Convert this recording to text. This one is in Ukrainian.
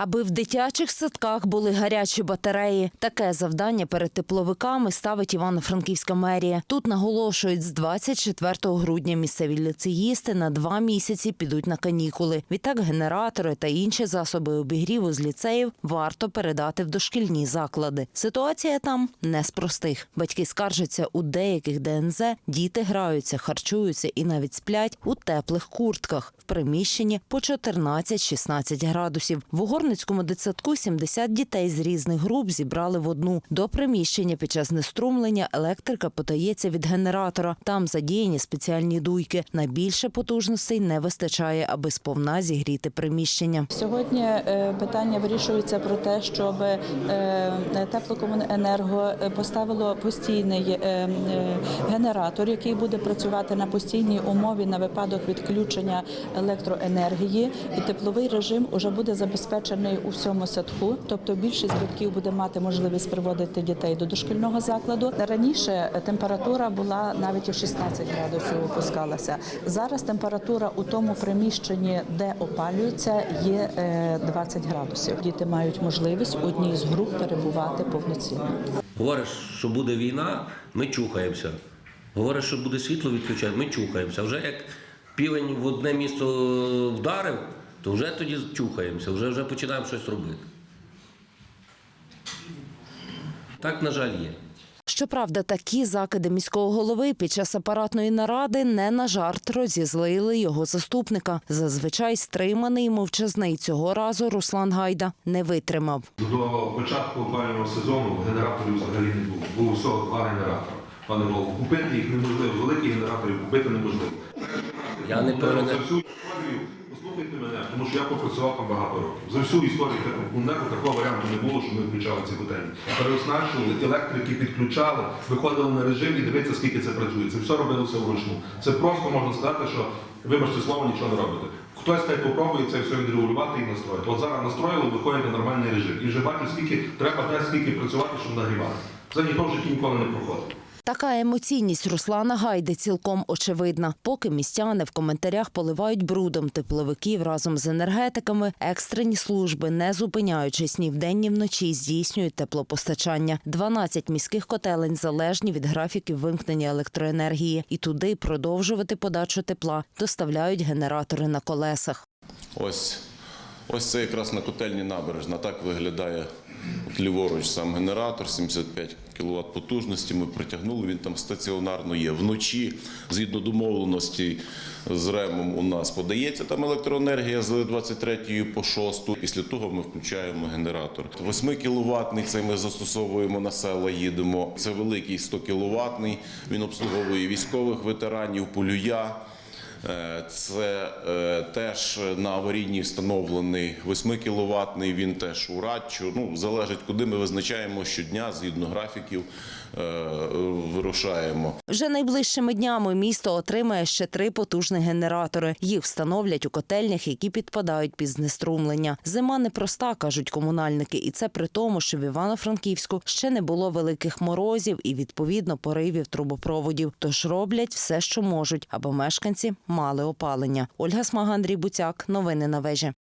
Аби в дитячих садках були гарячі батареї. Таке завдання перед тепловиками ставить Івано-Франківська мерія. Тут наголошують, з 24 грудня місцеві ліцеїсти на два місяці підуть на канікули. Відтак генератори та інші засоби обігріву з ліцеїв варто передати в дошкільні заклади. Ситуація там не з простих. Батьки скаржаться у деяких ДНЗ. Діти граються, харчуються і навіть сплять у теплих куртках в приміщенні по 14-16 градусів. В Угорницькому дитсадку 70 дітей з різних груп зібрали в одну. До приміщення під час знеструмлення електрика подається від генератора. Там задіяні спеціальні дуйки. Найбільше потужностей не вистачає, аби сповна зігріти приміщення. Сьогодні е, питання вирішується про те, щоб е, теплокомуненерго поставило постійний е, е, генератор, який буде працювати на постійній умові на випадок відключення електроенергії, і тепловий режим вже буде забезпечений у всьому садку. Тобто більшість батьків буде мати можливість приводити дітей до дошкільного закладу. Раніше температура була навіть у 16 градусів опускалася. Зараз температура у тому приміщенні, де опалюється, є е, 20 градусів. Діти мають можливість одній з груп перебувати повноцінно. Говориш, що буде війна, ми чухаємося. Говориш, що буде світло відключають, ми чухаємося. Вже як півень в одне місто вдарив, то вже тоді чухаємося, вже, вже починаємо щось робити. Так, на жаль, є. Щоправда, такі закиди міського голови під час апаратної наради не на жарт розізлили його заступника. Зазвичай стриманий і мовчазний цього разу Руслан Гайда не витримав. До початку опалювального сезону генераторів взагалі не було. Було всього два генератори. Пане Голову, купити їх неможливо, великих генераторів купити неможливо. Я не За послухайте мене, тому що я попрацював там багато років. За всю історію теплокомуненерго такого варіанту не було, що ми включали ці котельні. Переоснащували, електрики підключали, виходили на режим і дивіться, скільки це працює. Це все робилося вручну. Це просто можна сказати, що вибачте слово, нічого не робите. Хтось хай попробує це все відрегулювати і настроїти. От зараз настроїли, виходять на нормальний режим. І вже бачите, скільки треба десь скільки працювати, щоб нагрівати. Це ніхто в житті ніколи не проходить. Така емоційність Руслана Гайди цілком очевидна. Поки містяни в коментарях поливають брудом тепловиків разом з енергетиками, екстрені служби, не зупиняючись ні вдень, ні вночі, здійснюють теплопостачання. 12 міських котелень залежні від графіків вимкнення електроенергії, і туди продовжувати подачу тепла доставляють генератори на колесах. Ось, ось це якраз на котельні набережна. Так виглядає ліворуч сам генератор, 75 кВт потужності. Ми притягнули, він там стаціонарно є. Вночі, згідно домовленості з РЕМом, у нас подається там електроенергія з 23 по 6. Після того ми включаємо генератор. 8 кВт цей ми застосовуємо на села, їдемо. Це великий 100 кВт, він обслуговує військових ветеранів, полюя. Е, Це е, теж на аварійній встановлений 8 кВт, він теж у радчу. Ну, залежить, куди ми визначаємо щодня, згідно графіків, е, вирушаємо. Вже найближчими днями місто отримає ще три потужні генератори. Їх встановлять у котельнях, які підпадають під знеструмлення. Зима непроста, кажуть комунальники, і це при тому, що в Івано-Франківську ще не було великих морозів і відповідно поривів трубопроводів. Тож роблять все, що можуть, аби мешканці мали опалення. Ольга Смага, Андрій Буцяк. Новини на вежі.